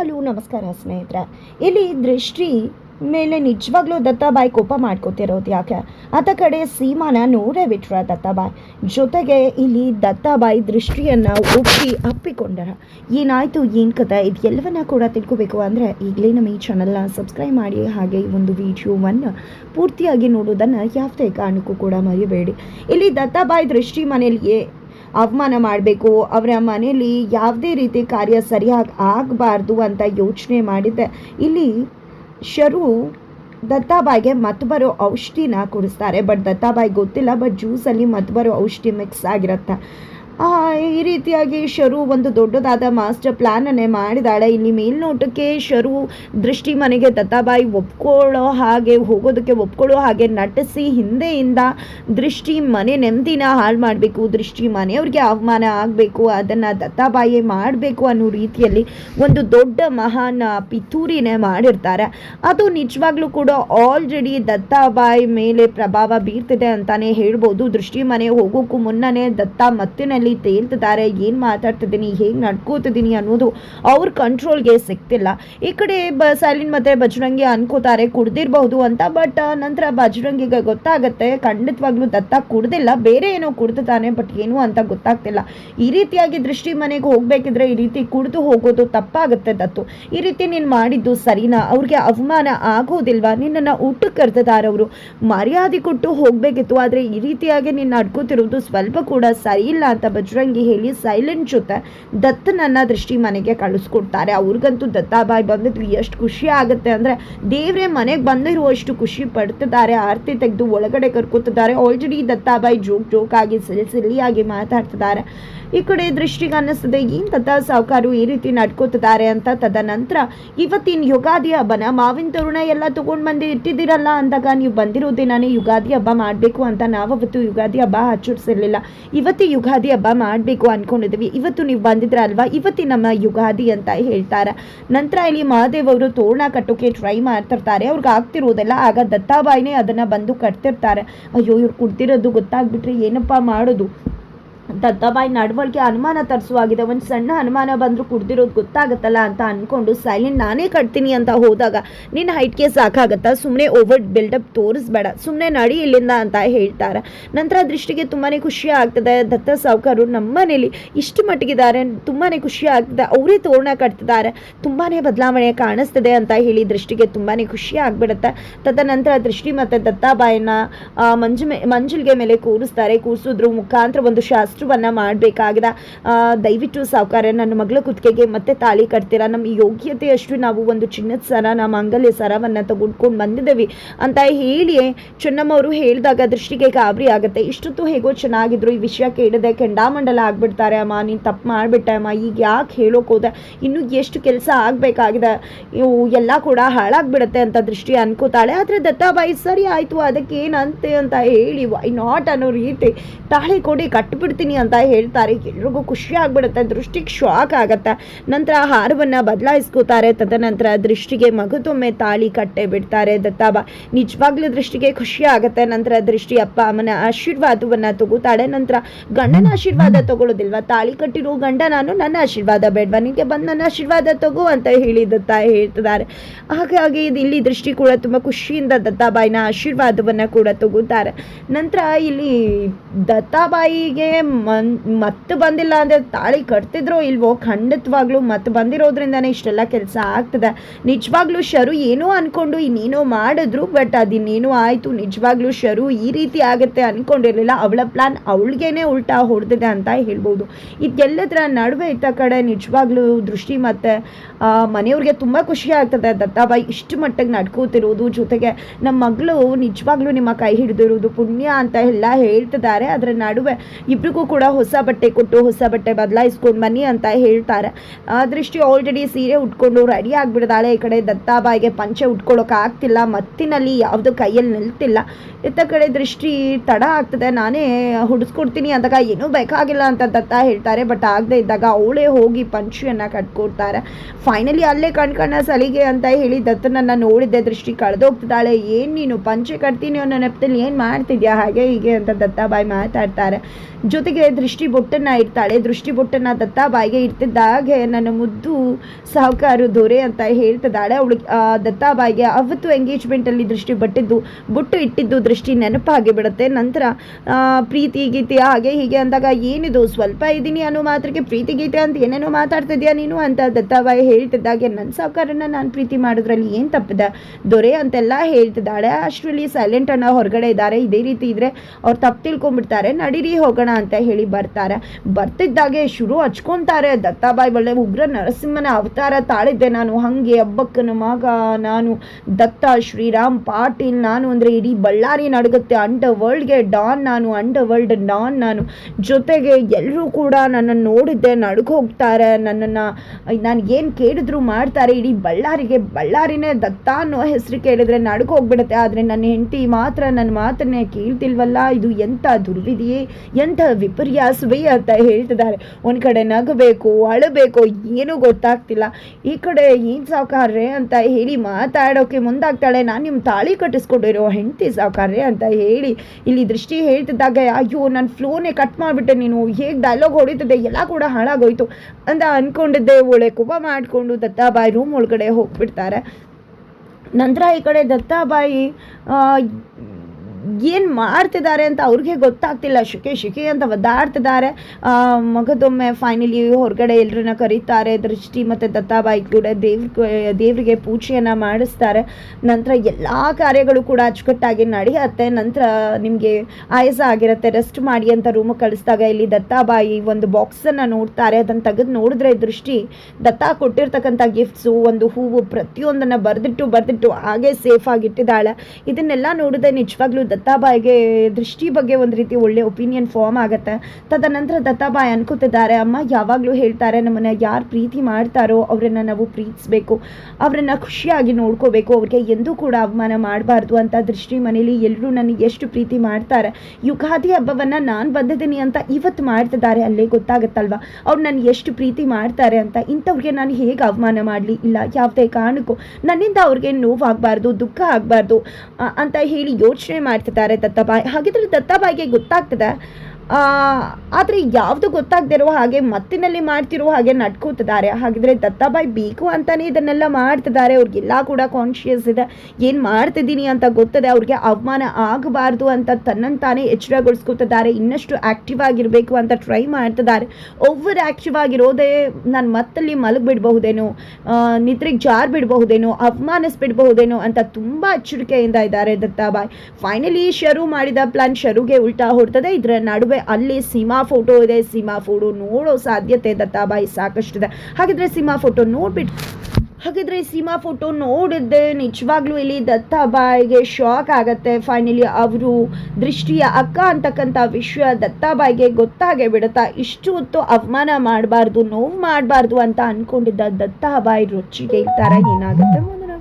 Hello ನಮಸ್ಕಾರ ಸ್ನೇಹಿತರೆ. ಇಲ್ಲಿ ದೃಷ್ಟಿ ಮೇಲೆ ನಿಜವಾಗ್ಲೂ ದತ್ತಾಬಾಯಿ ಕೋಪ ಮಾಡ್ಕೋತಿರೋದು ಯಾಕೆ? ಆತ ಕಡೆ ಸೀಮಾನ ನೋಡೇ ಬಿಟ್ರ ದತ್ತಾಬಾಯಿ. ಜೊತೆಗೆ ಇಲ್ಲಿ ದತ್ತಾಬಾಯಿ ದೃಷ್ಟಿಯನ್ನು ಒಪ್ಪಿ ಅಪ್ಪಿಕೊಂಡರ. ಏನಾಯಿತು, ಏನು ಕಥೆ ಇದೆಲ್ಲವನ್ನ ಕೂಡ ತಿಳ್ಕೊಬೇಕು ಅಂದರೆ ಈಗಲೇ ನಮ್ಮ ಈ ಚಾನಲ್ನ ಸಬ್ಸ್ಕ್ರೈಬ್ ಮಾಡಿ ಹಾಗೆ ಒಂದು ವಿಡಿಯೋವನ್ನು ಪೂರ್ತಿಯಾಗಿ ನೋಡೋದನ್ನು ಯಾವುದೇ ಕಾರಣಕ್ಕೂ ಕೂಡ ಮರೆಯಬೇಡಿ ಇಲ್ಲಿ ದತ್ತಾಬಾಯಿ ದೃಷ್ಟಿ ಮನೆಯಲ್ಲಿಯೇ ಅವಮಾನ ಮಾಡಬೇಕು. ಅವರ ಮನೆಯಲ್ಲಿ ಯಾವುದೇ ರೀತಿ ಕಾರ್ಯ ಸರಿಯಾಗಿ ಆಗಬಾರ್ದು ಅಂತ ಯೋಚನೆ ಮಾಡಿದ್ದೆ. ಇಲ್ಲಿ ಶರು ದತ್ತಾಬಾಯಿಗೆ ಮತ್ತು ಬರೋ ಔಷಧಿನ ಕುಡಿಸ್ತಾರೆ. ಬಟ್ ದತ್ತಾಬಾಯಿ ಗೊತ್ತಿಲ್ಲ, ಬಟ್ ಜ್ಯೂಸಲ್ಲಿ ಮತ್ತು ಬರೋ ಔಷಧಿ ಮಿಕ್ಸ್ ಆಗಿರುತ್ತೆ. ಈ ರೀತಿಯಾಗಿ ಶರು ಒಂದು ದೊಡ್ಡದಾದ ಮಾಸ್ಟರ್ ಪ್ಲ್ಯಾನನ್ನೇ ಮಾಡಿದಾಳೆ. ಇಲ್ಲಿ ಮೇಲ್ನೋಟಕ್ಕೆ ಶರು ದೃಷ್ಟಿ ಮನೆಗೆ ದತ್ತಾಬಾಯಿ ಒಪ್ಕೊಳ್ಳೋ ಹಾಗೆ, ಹೋಗೋದಕ್ಕೆ ಒಪ್ಕೊಳ್ಳೋ ಹಾಗೆ ನಟಿಸಿ ಹಿಂದೆಯಿಂದ ದೃಷ್ಟಿ ಮನೆ ನೆಮ್ಮದಿನ ಹಾಳು ಮಾಡಬೇಕು, ದೃಷ್ಟಿ ಮನೆಯವ್ರಿಗೆ ಅವಮಾನ ಆಗಬೇಕು, ಅದನ್ನು ದತ್ತಾಬಾಯಿ ಮಾಡಬೇಕು ಅನ್ನೋ ರೀತಿಯಲ್ಲಿ ಒಂದು ದೊಡ್ಡ ಮಹಾನ್ ಪಿತೂರಿನೇ ಮಾಡಿರ್ತಾರೆ. ಅದು ನಿಜವಾಗ್ಲೂ ಕೂಡ ಆಲ್ರೆಡಿ ದತ್ತಾಬಾಯಿ ಮೇಲೆ ಪ್ರಭಾವ ಬೀರ್ತಿದೆ ಅಂತಾನೆ ಹೇಳ್ಬೋದು. ದೃಷ್ಟಿ ಮನೆ ಹೋಗೋಕ್ಕೂ ಮುನ್ನನೇ ದತ್ತ ಮತ್ತಿನಲ್ಲಿ ತೇಲ್ತಿದ್ದಾರೆ ಏನು ಮಾತಾಡ್ತಿದ್ದೀನಿ, ಹೇಗೆ ನಡ್ಕೋತಿದ್ದೀನಿ ಅನ್ನೋದು ಅವ್ರ ಕಂಟ್ರೋಲ್ಗೆ ಸಿಗ್ತಿಲ್ಲ. ಈ ಕಡೆ ಬ, ಸೈಲಿನ್ ಮತ್ತೆ ಬಜರಂಗಿ ಅನ್ಕೋತಾರೆ, ಕುಡ್ದಿರ್ಬಹುದು ಅಂತ ಬಟ್ ನಂತರ ಬಜರಂಗಿಗೆ ಗೊತ್ತಾಗುತ್ತೆ, ಖಂಡಿತವಾಗ್ಲೂ ದತ್ತ ಕುಡ್ದಿಲ್ಲ, ಬೇರೆ ಏನೋ ಕುಡ್ದಿದ್ದಾನೆ ಬಟ್ ಏನು ಅಂತ ಗೊತ್ತಾಗ್ತಿಲ್ಲ. ಈ ರೀತಿಯಾಗಿ ದೃಷ್ಟಿ ಮನೆಗೆ ಹೋಗ್ಬೇಕಿದ್ರೆ ಈ ರೀತಿ ಕುಡಿದು ಹೋಗೋದು ತಪ್ಪಾಗುತ್ತೆ ದತ್ತು. ಈ ರೀತಿ ನೀನು ಮಾಡಿದ್ದು ಸರಿನಾ? ಅವ್ರಿಗೆ ಅವಮಾನ ಆಗೋದಿಲ್ವಾ? ನಿನ್ನನ್ನು ಊಟಕ್ಕೆ ಕರ್ತದಾರ ಅವರು. ಮರ್ಯಾದೆ ಕೊಟ್ಟು ಹೋಗಬೇಕಿತ್ತು, ಆದರೆ ಈ ರೀತಿಯಾಗಿ ನೀನು ನಡ್ಕೋತಿರೋದು ಸ್ವಲ್ಪ ಕೂಡ ಸರಿ ಇಲ್ಲ ಅಂತ ಬಜರಂಗಿ ಹೇಳಿ ಸೈಲೆಂಟ್ ಜೊತೆ ದತ್ತನನ್ನ ದೃಷ್ಟಿ ಮನೆಗೆ ಕಳಿಸ್ಕೊಡ್ತಾರೆ. ಅವ್ರಿಗಂತೂ ದತ್ತಾಬಾಯಿ ಬಂದಿದ್ದು ಎಷ್ಟು ಖುಷಿ ಆಗುತ್ತೆ ಅಂದರೆ ದೇವ್ರೆ ಮನೆಗೆ ಬಂದಿರುವಷ್ಟು ಖುಷಿ ಪಡ್ತಿದ್ದಾರೆ, ಆರತಿ ತೆಗೆದು ಒಳಗಡೆ ಕರ್ಕೊತಿದ್ದಾರೆ. ಆಲ್ರೆಡಿ ದತ್ತಾಬಾಯಿ ಜೋಕ್ ಜೋಕ್ ಆಗಿ, ಸಿಲ್ ಮಾತಾಡ್ತಿದ್ದಾರೆ. ಈ ಕಡೆ ದೃಷ್ಟಿಗೆ ಅನ್ನಿಸ್ತದೆ, ಏನು ದತ್ತ ಸಾವುಕಾರು ಈ ರೀತಿ ನಡ್ಕೋತಿದ್ದಾರೆ ಅಂತ ತದನಂತರ ಇವತ್ತಿನ ಯುಗಾದಿ ಹಬ್ಬನ ಮಾವಿನ ತರುಣ ಎಲ್ಲ ತಗೊಂಡ್ ಬಂದು ಇಟ್ಟಿದ್ದೀರಲ್ಲ ಅಂದಾಗ ನೀವು ಬಂದಿರೋ ದಿನಾನೇ ಯುಗಾದಿ ಹಬ್ಬ ಮಾಡಬೇಕು ಅಂತ ನಾವವತ್ತು ಯುಗಾದಿ ಹಬ್ಬ ಆಚರಿಸಿರ್ಲಿಲ್ಲ. ಇವತ್ತು ಯುಗಾದಿ ಮಾಡಬೇಕು ಅನ್ಕೊಂಡಿದ್ವಿ. ಇವತ್ತು ನೀವು ಬಂದಿದ್ರಲ್ವಾ ಇವತ್ತಿ ನಮ್ಮ ಯುಗಾದಿ ಅಂತ ಹೇಳ್ತಾರೆ. ನಂತರ ಇಲ್ಲಿ ಮಹಾದೇವ್ ಅವರು ತೋರಣ ಕಟ್ಟೋಕೆ ಟ್ರೈ ಮಾಡ್ತಿರ್ತಾರೆ. ಅವ್ರಿಗೆ ಆಗ್ತಿರೋದೆಲ್ಲ ಆಗ ದತ್ತಾಬಾಯಿನೇ ಅದನ್ನ ಬಂದು ಕಟ್ತಿರ್ತಾರೆ. ಅಯ್ಯೋ, ಇವ್ರು ಕುಡ್ತಿರೋದು ಗೊತ್ತಾಗ್ಬಿಟ್ರೆ ಏನಪ್ಪ ಮಾಡೋದು? ದತ್ತಾಬಾಯಿ ನಡವಳಿಕೆ ಅನುಮಾನ ತರಿಸುವಾಗಿದೆ. ಒಂದು ಸಣ್ಣ ಅನುಮಾನ ಬಂದರೂ ಕುಡ್ದಿರೋದು ಗೊತ್ತಾಗುತ್ತಲ್ಲ ಅಂತ ಅಂದ್ಕೊಂಡು ಸೈಲೆಂಟ್ ನಾನೇ ಕಟ್ತೀನಿ ಅಂತ ಹೋದಾಗ, ನಿನ್ನ ಹೈಟ್ಗೆ ಸಾಕಾಗತ್ತಾ? ಸುಮ್ಮನೆ ಓವರ್ ಬಿಲ್ಡಪ್ ತೋರಿಸ್ಬೇಡ. ಸುಮ್ಮನೆ ನಡಿ ಇಲ್ಲಿಂದ ಅಂತ ಹೇಳ್ತಾರೆ. ನಂತರ ದೃಷ್ಟಿಗೆ ತುಂಬಾ ಖುಷಿ ಆಗ್ತದೆ. ದತ್ತ ಸಾವುಕಾರರು ನಮ್ಮನೇಲಿ ಇಷ್ಟು ಮಟ್ಟಿಗಿದ್ದಾರೆ. ತುಂಬಾ ಖುಷಿ ಆಗ್ತದೆ. ಅವರೇ ತೋರಣ ಕಟ್ತಿದ್ದಾರೆ. ತುಂಬಾ ಬದಲಾವಣೆ ಕಾಣಿಸ್ತದೆ ಅಂತ ಹೇಳಿ ದೃಷ್ಟಿಗೆ ತುಂಬಾ ಖುಷಿ ಆಗ್ಬಿಡುತ್ತೆ. ತದನಂತರ ದೃಷ್ಟಿ ಮತ್ತು ದತ್ತಾಬಾಯಿನ ಮಂಜು ಮಂಜುಲ್ಗೆ ಮೇಲೆ ಕೂರಿಸ್ತಾರೆ. ಕೂರಿಸೋದ್ರ ಮುಖಾಂತರ ಒಂದು ಶಾಸ್ತ್ರವನ್ನ ಮಾಡಬೇಕಾಗಿದೆ. ದಯವಿಟ್ಟು ಸಾವುಕಾರ ನನ್ನ ಮಗಳ ಕುತ್ತಿಗೆಗೆ ಮತ್ತೆ ತಾಳಿ ಕಟ್ತೀರಾ? ನಮ್ಮ ಯೋಗ್ಯತೆಯಷ್ಟು ನಾವು ಒಂದು ಚಿನ್ನದ ಸರ, ನಮ್ಮ ಮಂಗಲ್ಯ ಸರವನ್ನು ತಗೊಂಡ್ಕೊಂಡು ಬಂದಿದ್ದೇವೆ ಅಂತ ಹೇಳಿ ಚೆನ್ನಮ್ಮ ಅವರು ಹೇಳಿದಾಗ ದೃಷ್ಟಿಗೆ ಗಾಬರಿ ಆಗುತ್ತೆ. ಇಷ್ಟೊತ್ತು ಹೇಗೋ ಚೆನ್ನಾಗಿದ್ರು, ಈ ವಿಷಯ ಕೇಳಿದೆ. ಕೆಂಡಾಮಂಡಲ ಆಗ್ಬಿಡ್ತಾರೆ, ಅಮ್ಮ, ನೀನು ತಪ್ಪು ಮಾಡಿಬಿಟ್ಟೆ, ಅಮ್ಮ, ಈಗ ಯಾಕೆ ಹೇಳೋಕೆ ಹೋದೆ? ಇನ್ನೂ ಎಷ್ಟು ಕೆಲಸ ಆಗಬೇಕಾಗಿದೆ? ಇವು ಎಲ್ಲ ಕೂಡ ಹಾಳಾಗ್ಬಿಡುತ್ತೆ ಅಂತ ದೃಷ್ಟಿ ಅನ್ಕೋತಾಳೆ. ಆದರೆ ದತ್ತಾಬಾಯಿ, ಸರಿ ಆಯಿತು ಅದಕ್ಕೆ ಏನಂತೆ ಅಂತ ಹೇಳಿ ವೈ ನಾಟ್ ಅನ್ನೋ ರೀತಿ ತಾಳಿ ಕೊಡಿ, ಕಟ್ಬಿಡ್ತೀನಿ. ಅಂತ ಹೇಳ್ತಾರೆ. ಎಲ್ರಿಗೂ ಖುಷಿ ಆಗ್ಬಿಡುತ್ತೆ, ದೃಷ್ಟಿಗೆ ಶಾಕ್ ಆಗುತ್ತೆ. ನಂತರ ಹಾರವನ್ನು ಬದಲಾಯಿಸ್ಕೋತಾರೆ. ತದನಂತರ ದೃಷ್ಟಿಗೆ ಮಗುದೊಮ್ಮೆ ತಾಳಿ ಕಟ್ಟೆ ಬಿಡ್ತಾರೆ. ದತ್ತಾಬ ನಿಜವಾಗ್ಲೂ ದೃಷ್ಟಿಗೆ ಖುಷಿ ಆಗುತ್ತೆ. ನಂತರ ದೃಷ್ಟಿ ಅಪ್ಪ ಅಮ್ಮನ ಆಶೀರ್ವಾದವನ್ನ ತಗೋತಾಳೆ. ನಂತರ ಗಂಡನ ಆಶೀರ್ವಾದ ತಗೊಳ್ಳೋದಿಲ್ವಾ? ತಾಳಿ ಕಟ್ಟಿರೋ ಗಂಡ ನಾನು, ನನ್ನ ಆಶೀರ್ವಾದ ಬೇಡವಾ? ನಿನಗೆ ಬಂದು ನನ್ನ ಆಶೀರ್ವಾದ ತಗೋ ಅಂತ ಹೇಳಿ ದತ್ತ ಹೇಳ್ತಿದ್ದಾರೆ. ಹಾಗಾಗಿ ಇಲ್ಲಿ ದೃಷ್ಟಿ ಕೂಡ ತುಂಬ ಖುಷಿಯಿಂದ ದತ್ತಾಬಾಯಿನ ಆಶೀರ್ವಾದವನ್ನು ಕೂಡ ತಗೋತಾರೆ. ನಂತರ ಇಲ್ಲಿ ದತ್ತಾಬಾಯಿಗೆ ಮನ್, ಮತ್ತೆ ಬಂದಿಲ್ಲ ಅಂದರೆ ತಾಳಿ ಕಟ್ತಿದ್ರೋ ಇಲ್ವೋ? ಖಂಡಿತವಾಗ್ಲೂ ಮತ್ತೆ ಬಂದಿರೋದ್ರಿಂದನೇ ಇಷ್ಟೆಲ್ಲ ಕೆಲಸ ಆಗ್ತದೆ. ನಿಜವಾಗ್ಲೂ ಶರು ಏನೋ ಅಂದ್ಕೊಂಡು ಇನ್ನೇನೋ ಮಾಡಿದ್ರು, ಬಟ್ ಅದಿನ್ನೇನೋ ಆಯಿತು. ನಿಜವಾಗ್ಲೂ ಶರು ಈ ರೀತಿ ಆಗುತ್ತೆ ಅನ್ಕೊಂಡಿರಲಿಲ್ಲ. ಅವಳ ಪ್ಲಾನ್ ಅವಳಿಗೇನೆ ಉಲ್ಟಾ ಹೊಡೆದಿದೆ ಅಂತ ಹೇಳ್ಬೋದು. ಇದೆಲ್ಲದರ ನಡುವೆ ಇದ್ದ ಕಡೆ ನಿಜವಾಗ್ಲೂ ದೃಷ್ಟಿ ಮತ್ತು ಮನೆಯವ್ರಿಗೆ ತುಂಬ ಖುಷಿ ಆಗ್ತದೆ. ದತ್ತಾಬಾಯಿ ಇಷ್ಟು ಮಟ್ಟಿಗೆ ನಡ್ಕೋತಿರೋದು, ಜೊತೆಗೆ ನಮ್ಮ ಮಗಳು ನಿಜವಾಗ್ಲೂ ನಿಮ್ಮ ಕೈ ಹಿಡಿದಿರೋದು ಪುಣ್ಯ ಅಂತ ಎಲ್ಲ ಹೇಳ್ತಿದ್ದಾರೆ. ಅದರ ನಡುವೆ ಇಬ್ರಿಗೂ ಕೂಡ ಹೊಸ ಬಟ್ಟೆ ಕೊಟ್ಟು, ಹೊಸ ಬಟ್ಟೆ ಬದಲಾಯಿಸ್ಕೊಂಡು ಬನ್ನಿ ಅಂತ ಹೇಳ್ತಾರೆ. ಆ ದೃಷ್ಟಿ ಆಲ್ರೆಡಿ ಸೀರೆ ಉಟ್ಕೊಂಡು ರೆಡಿ ಆಗಿಬಿಡ್ದಾಳೆ ಈ ಕಡೆ ದತ್ತಾಬಾಯಿಗೆ ಪಂಚೆ ಉಟ್ಕೊಳ್ಳೋಕೆ ಆಗ್ತಿಲ್ಲ. ಮತ್ತಿನಲ್ಲಿ ಯಾವುದು ಕೈಯಲ್ಲಿ ನಿಲ್ತಿಲ್ಲ. ಇತ್ತ ಕಡೆ ದೃಷ್ಟಿ ತಡ ಆಗ್ತದೆ. ನಾನೇ ಹುಡ್ಸ್ಕೊಡ್ತೀನಿ ಅಂದಾಗ ಏನೂ ಬೇಕಾಗಿಲ್ಲ ಅಂತ ದತ್ತ ಹೇಳ್ತಾರೆ. ಬಟ್ ಆಗದೆ ಇದ್ದಾಗ ಅವಳೇ ಹೋಗಿ ಪಂಚೆಯನ್ನು ಕಟ್ಕೊಡ್ತಾರೆ. ಫೈನಲಿ ಅಲ್ಲೇ ಕಣ್ ಕಣ್ಣ ಸಲಿಗೆ ಅಂತ ಹೇಳಿ ದತ್ತನನ್ನು ನೋಡಿದ್ದೆ. ದೃಷ್ಟಿ ಕಳೆದೋಗ್ತಿದ್ದಾಳೆ. ಏನು ನೀನು ಪಂಚೆ ಕಟ್ತೀನಿ ಅನ್ನೋ ನೆಪದಲ್ಲಿ ಏನು ಮಾಡ್ತಿದ್ಯಾ? ಹಾಗೆ ಹೀಗೆ ಅಂತ ದತ್ತಾಬಾಯಿ ಮಾತಾಡ್ತಾರೆ. ಜೊತೆಗೆ ಜೊತೆಗೆ ದೃಷ್ಟಿ ಬೊಟ್ಟನ್ನು ಇಡ್ತಾಳೆ. ದೃಷ್ಟಿ ಬೊಟ್ಟನ್ನು ದತ್ತಾಬಾಯಿಗೆ ಇಡ್ತಿದ್ದಾಗೆ ನನ್ನ ಮುದ್ದು ಸಾಹುಕಾರು ದೊರೆ ಅಂತ ಹೇಳ್ತಿದ್ದಾಳೆ. ಉಳ್ ದತ್ತ ಬಾಯಿಗೆ ಅವತ್ತು ಎಂಗೇಜ್ಮೆಂಟಲ್ಲಿ ದೃಷ್ಟಿ ಬಟ್ಟಿದ್ದು, ಬುಟ್ಟು ಇಟ್ಟಿದ್ದು ದೃಷ್ಟಿ ನೆನಪಾಗಿ ಬಿಡುತ್ತೆ. ನಂತರ ಪ್ರೀತಿ ಗೀತೆ ಹಾಗೆ ಹೀಗೆ ಅಂದಾಗ, ಏನಿದು, ಸ್ವಲ್ಪ ಇದ್ದೀನಿ ಅನ್ನೋ ಮಾತ್ರಕ್ಕೆ ಪ್ರೀತಿ ಗೀತೆ ಅಂತ ಏನೇನೋ ಮಾತಾಡ್ತಿದ್ಯಾ ನೀನು ಅಂತ ದತ್ತಾಬಾಯಿ ಹೇಳ್ತಿದ್ದಾಗೆ. ನನ್ನ ಸಾಹುಕಾರನ್ನ ನಾನು ಪ್ರೀತಿ ಮಾಡೋದ್ರಲ್ಲಿ ಏನು ತಪ್ಪಿದೆ? ದೊರೆ ಅಂತೆಲ್ಲ ಹೇಳ್ತಿದ್ದಾಳೆ. ಅಷ್ಟರಲ್ಲಿ ಸೈಲೆಂಟ್ ಅಣ್ಣ ಹೊರಗಡೆ ಇದ್ದಾರೆ. ಇದೇ ರೀತಿ ಇದ್ರೆ ಅವ್ರು ತಪ್ಪು ತಿಳ್ಕೊಂಡ್ಬಿಡ್ತಾರೆ. ನಡೀರಿ ಹೋಗೋಣ ಅಂತ ಹೇಳಿ ಬರ್ತಾರೆ. ಬರ್ತಿದ್ದಾಗೆ ಶುರು ಹಚ್ಕೊತಾರೆ. ದತ್ತಾಬಾಯಿ ಒಳ್ಳೆ ಉಗ್ರ ನರಸಿಂಹನ ಅವತಾರ ತಾಳಿದ್ದೆ ನಾನು. ಹಂಗೆ ಹಬ್ಬಕ್ಕನ ಮಗ ನಾನು. ದತ್ತ, ಶ್ರೀರಾಮ್, ಪಾಟೀಲ್ ನಾನು ಅಂದರೆ ಇಡೀ ಬಳ್ಳಾರಿ ನಡಗುತ್ತೆ. ಅಂಡರ್ ವರ್ಲ್ಡ್ಗೆ ಡಾನ್ ನಾನು ಅಂಡರ್ ವರ್ಲ್ಡ್ ಡಾನ್ ನಾನು. ಜೊತೆಗೆ ಎಲ್ಲರೂ ಕೂಡ ನನ್ನನ್ನು ನೋಡಿದ್ದೆ ನಡ್ಕೋಗ್ತಾರೆ ನನ್ನನ್ನು, ನಾನು ಏನು ಕೇಳಿದ್ರು ಮಾಡ್ತಾರೆ. ಇಡೀ ಬಳ್ಳಾರಿಗೆ, ಬಳ್ಳಾರಿನೇ ದತ್ತ ಅನ್ನೋ ಹೆಸರು ಕೇಳಿದ್ರೆ ನಡ್ಕೋ ಹೋಗ್ಬಿಡುತ್ತೆ. ಆದರೆ ನನ್ನ ಹೆಂಡತಿ ಮಾತ್ರ ನನ್ನ ಮಾತನ್ನೇ ಕೇಳ್ತಿಲ್ವಲ್ಲ. ಇದು ಎಂಥ ದುರ್ವಿಧಿಯೇ ಎಂಥ ವಿಪರ್ಯಾಸವೇ ಅಂತ ಹೇಳ್ತಿದ್ದಾರೆ. ಒಂದು ಕಡೆ ನಗಬೇಕು, ಅಳಬೇಕು, ಏನೂ ಗೊತ್ತಾಗ್ತಿಲ್ಲ. ಈ ಕಡೆ ಏನು ಸಾವುಕಾರ್ರೆ ಅಂತ ಹೇಳಿ ಮಾತಾಡೋಕೆ ಮುಂದಾಗ್ತಾಳೆ. ನಾನು ನಿಮ್ಮ ತಾಳಿ ಕಟ್ಟಿಸ್ಕೊಂಡಿರೋ ಹೆಂಡತಿ ಸಾವುಕಾರ್ರೆ ಅಂತ ಹೇಳಿ ಇಲ್ಲಿ ದೃಷ್ಟಿ ಹೇಳ್ತಿದ್ದಾಗ, ಅಯ್ಯೋ ನನ್ನ ಫ್ಲೋನೇ ಕಟ್ ಮಾಡಿಬಿಟ್ಟೆ ನೀನು. ಹೇಗೆ ಡೈಲಾಗ್ ಹೊಡಿತಿದ್ದೆ? ಎಲ್ಲ ಕೂಡ ಹಾಳಾಗೋಯ್ತು. ಅಂತ ಅಂದ್ಕೊಂಡಿದ್ದೆ ಒಳ್ಳೆ ಕೋಪ ಮಾಡಿಕೊಂಡು ದತ್ತಾಬಾಯಿ ರೂಮ್ ಒಳಗಡೆ ಹೋಗ್ಬಿಡ್ತಾರೆ. ನಂತರ ಈ ಕಡೆ ದತ್ತಾಬಾಯಿ ಏನು ಮಾಡ್ತಿದ್ದಾರೆ ಅಂತ ಅವ್ರಿಗೆ ಗೊತ್ತಾಗ್ತಿಲ್ಲ. ಶುಕೆ ಶುಕೆ ಅಂತ ಒದ್ದಾಡ್ತಿದ್ದಾರೆ. ಮಗದೊಮ್ಮೆ ಫೈನಲಿ ಹೊರಗಡೆ ಎಲ್ಲರನ್ನ ಕರೀತಾರೆ. ದೃಷ್ಟಿ ಮತ್ತು ದತ್ತಾಬಾಯಿ ಕೂಡ ದೇವ್ರ ದೇವರಿಗೆ ಪೂಜೆಯನ್ನು ಮಾಡಿಸ್ತಾರೆ. ನಂತರ ಎಲ್ಲ ಕಾರ್ಯಗಳು ಕೂಡ ಅಚ್ಚುಕಟ್ಟಾಗಿ ನಡೆಯುತ್ತೆ. ನಂತರ ನಿಮಗೆ ಆಯಾಸ ಆಗಿರುತ್ತೆ. ರೆಸ್ಟ್ ಮಾಡಿ ಅಂತ ರೂಮಿಗೆ ಕಳಿಸಿದಾಗ ಇಲ್ಲಿ ದತ್ತಾಬಾಯಿ ಒಂದು ಬಾಕ್ಸನ್ನು ನೋಡ್ತಾರೆ. ಅದನ್ನು ತೆಗೆದು ನೋಡಿದ್ರೆ ದೃಷ್ಟಿ ದತ್ತ ಕೊಟ್ಟಿರ್ತಕ್ಕಂಥ ಗಿಫ್ಟ್ಸು ಒಂದು ಹೂವು ಪ್ರತಿಯೊಂದನ್ನು ಬರೆದಿಟ್ಟು ಬರೆದಿಟ್ಟು ಹಾಗೆ ಸೇಫ್ ಆಗಿ ಇಟ್ಟಿದ್ದಾಳೆ. ಇದನ್ನೆಲ್ಲ ನೋಡಿದ್ರೆ ನಿಜವಾಗ್ಲೂ ದತ್ತಾಬಾಯಿಗೆ ದೃಷ್ಟಿ ಬಗ್ಗೆ ಒಂದು ರೀತಿ ಒಳ್ಳೆ ಒಪಿನಿಯನ್ ಫಾರ್ಮ್ ಆಗುತ್ತೆ. ತದನಂತರ ದತ್ತಾಬಾಯಿ ಅನ್ಕೋತಿದ್ದಾರೆ, ಅಮ್ಮ, ಯಾವಾಗಲೂ ಹೇಳ್ತಾರೆ, ನಮ್ಮನ್ನ ಯಾರು ಪ್ರೀತಿ ಮಾಡ್ತಾರೋ ಅವರನ್ನು ನಾವು ಪ್ರೀತಿಸ್ಬೇಕು. ಅವರನ್ನು ಖುಷಿಯಾಗಿ ನೋಡ್ಕೋಬೇಕು. ಅವ್ರಿಗೆ ಎಂದೂ ಕೂಡ ಅವಮಾನ ಮಾಡಬಾರ್ದು ಅಂತ ದೃಷ್ಟಿ ಮನೇಲಿ ಎಲ್ಲರೂ ನನಗೆ ಎಷ್ಟು ಪ್ರೀತಿ ಮಾಡ್ತಾರೆ. ಯುಗಾದಿ ಹಬ್ಬವನ್ನು ನಾನು ಬಂದಿದ್ದೀನಿ ಅಂತ ಇವತ್ತು ಮಾಡ್ತಿದ್ದಾರೆ, ಅಲ್ಲೇ ಗೊತ್ತಾಗುತ್ತಲ್ವ? ಅವ್ರು ನನ್ನ ಎಷ್ಟು ಪ್ರೀತಿ ಮಾಡ್ತಾರೆ ಅಂತ. ಇಂಥವ್ರಿಗೆ ನಾನು ಹೇಗೆ ಅವಮಾನ ಮಾಡಲಿ? ಇಲ್ಲ, ಯಾವುದೇ ಕಾರಣಕ್ಕೂ ನನ್ನಿಂದ ಅವ್ರಿಗೆ ನೋವಾಗಬಾರ್ದು, ದುಃಖ ಆಗಬಾರ್ದು ಅಂತ ಹೇಳಿ ಯೋಚನೆ ಮಾಡ್ತಿದ್ದಾರೆ ದತ್ತಾಬಾಯಿ. ಹಾಗಿದ್ರೆ ದತ್ತಾಬಾಯಿಗೆ ಗೊತ್ತಾಗ್ತದೆ ಆದರೆ ಯಾವುದು ಗೊತ್ತಾಗದಿರೋ ಹಾಗೆ ಮತ್ತಿನಲ್ಲಿ ಮಾಡ್ತಿರೋ ಹಾಗೆ ನಡ್ಕೋತಿದ್ದಾರೆ. ಹಾಗಿದ್ರೆ ದತ್ತಾಬಾಯಿ ಬೇಕು ಅಂತಾನೆ ಇದನ್ನೆಲ್ಲ ಮಾಡ್ತಿದ್ದಾರೆ. ಅವ್ರಿಗೆಲ್ಲ ಕೂಡ ಕಾನ್ಶಿಯಸ್ ಇದೆ. ಏನು ಮಾಡ್ತಿದ್ದೀನಿ ಅಂತ ಗೊತ್ತದೆ. ಅವ್ರಿಗೆ ಅವಮಾನ ಆಗಬಾರ್ದು ಅಂತ ತನ್ನಂತಾನೇ ಎಚ್ಚರಗೊಳಿಸ್ಕೊತಿದ್ದಾರೆ. ಇನ್ನಷ್ಟು ಆ್ಯಕ್ಟಿವ್ ಆಗಿರಬೇಕು ಅಂತ ಟ್ರೈ ಮಾಡ್ತಿದ್ದಾರೆ. ಓವರ್ ಆ್ಯಕ್ಟಿವ್ ಆಗಿರೋದೇ ನಾನು ಮತ್ತಲ್ಲಿ ಮಲಗಿಬಿಡಬಹುದೇನೋ ನಿದ್ರೆಗೆ ಜಾರ್ ಬಿಡಬಹುದೇನೋ ಅವಮಾನಿಸ್ಬಿಡ್ಬಹುದೇನೋ ಅಂತ ತುಂಬ ಎಚ್ಚರಿಕೆಯಿಂದ ಇದ್ದಾರೆ ದತ್ತಾಬಾಯಿ. ಫೈನಲಿ ಶರು ಮಾಡಿದ ಪ್ಲಾನ್ ಶರುಗೆ ಉಲ್ಟಾ ಹೊಡ್ತದೆ. ಇದರ ನಡುವೆ ಅಲ್ಲಿ ಸಿಮಾ ಫೋಟೋ ಇದೆ. ಸಿಮಾ ಫೋಟೋ ನೋಡೋ ಸಾಧ್ಯತೆ ದತ್ತಾಬಾಯಿ ಸಾಕಷ್ಟಿದೆ. ಹಾಗಿದ್ರೆ ಸಿಮಾ ಫೋಟೋ ನೋಡ್ಬಿಟ್ಟು ಹಾಗಿದ್ರೆ ಸಿಮಾ ಫೋಟೋ ನೋಡಿದ್ದೆ ನಿಜವಾಗ್ಲೂ ಇಲ್ಲಿ ದತ್ತಾಬಾಯಿಗೆ ಶಾಕ್ ಆಗತ್ತೆ. ಫೈನಲಿ ಅವರು ದೃಷ್ಟಿಯ ಅಕ್ಕ ಅಂತಕ್ಕಂಥ ವಿಷಯ ದತ್ತಾಬಾಯಿಗೆ ಗೊತ್ತಾಗೇ ಬಿಡುತ್ತಾ ಇಷ್ಟು ಹೊತ್ತು ಅವಮಾನ ಮಾಡಬಾರ್ದು, ನೋವು ಮಾಡಬಾರ್ದು ಅಂತ ಅನ್ಕೊಂಡಿದ್ದ ದತ್ತಾಬಾಯಿ ರುಚಿಗೆ ಈ ಥರ ಏನಾಗುತ್ತೆ ಮುಂದಿನ